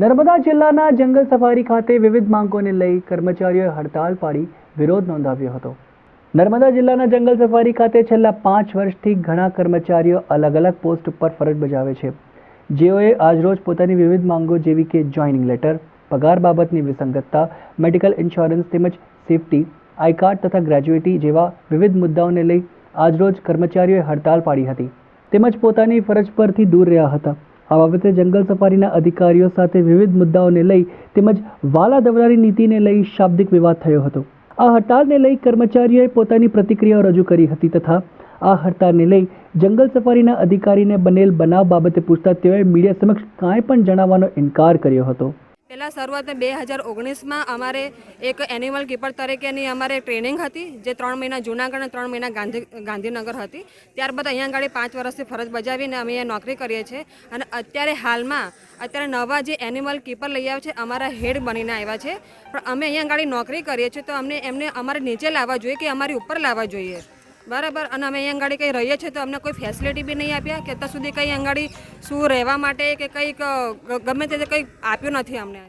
નર્મદા જિલ્લાના જંગલ સફારી ખાતે વિવિધ માંગોને લઈ કર્મચારીઓએ હડતાલ પાડી વિરોધ નોંધાવ્યો હતો. નર્મદા જિલ્લાના જંગલ સફારી ખાતે છેલ્લા પાંચ વર્ષથી ઘણા કર્મચારીઓ અલગ અલગ પોસ્ટ ઉપર ફરજ બજાવે છે. જેઓએ આજરોજ પોતાની વિવિધ માંગો જેવી કે જોઈનિંગ લેટર, પગાર બાબતની વિસંગતતા, મેડિકલ ઇન્સ્યોરન્સ તેમજ સેફટી, આઈ કાર્ડ તથા ગ્રેજ્યુએટી જેવા વિવિધ મુદ્દાઓને લઈ આજરોજ કર્મચારીઓએ હડતાલ પાડી હતી. તેમજ પોતાની ફરજ પરથી દૂર રહ્યા હતા. આ બાબતે જંગલ સફારીના અધિકારીઓ સાથે વિવિધ મુદ્દાઓને લઈ તેમજ વાલા દવડાની નીતિને લઈ શાબ્દિક વિવાદ થયો હતો. આ હડતાલને લઈ કર્મચારીઓએ પોતાની પ્રતિક્રિયાઓ રજૂ કરી હતી તથા આ હડતાલને લઈ જંગલ સફારીના અધિકારીને બનેલ બનાવ બાબતે પૂછતા તેઓએ મીડિયા સમક્ષ કાંઈ પણ જણાવવાનો ઇનકાર કર્યો હતો. પહેલાં શરૂઆતમાં બે હજાર ઓગણીસમાં અમારે એક એનિમલ કીપર તરીકેની અમારે ટ્રેનિંગ હતી, જે ત્રણ મહિના જૂનાગઢ અને ત્રણ મહિના ગાંધી, ગાંધીનગર હતી. ત્યારબાદ અહીંયા આગળ પાંચ વર્ષથી ફરજ બજાવીને અમે અહીંયા નોકરી કરીએ છીએ. અને અત્યારે હાલમાં, અત્યારે નવા જે એનિમલ કીપર લઈ આવ્યા છે, અમારા હેડ બનીને આવ્યા છે. પણ અમે અહીંયા આગળ નોકરી કરીએ છીએ, તો અમને એમને અમારે નીચે લાવવા જોઈએ કે અમારી ઉપર લાવવા જોઈએ? બરાબર, અને અમે અહીંયા ગાડી કંઈ રહીએ છીએ તો અમને કોઈ ફેસિલિટી બી નહીં આપ્યા કે અત્યાર સુધી કંઈ અંગાડી શું રહેવા માટે કે કંઈક ગમે તે કંઈક આપ્યું નથી અમને.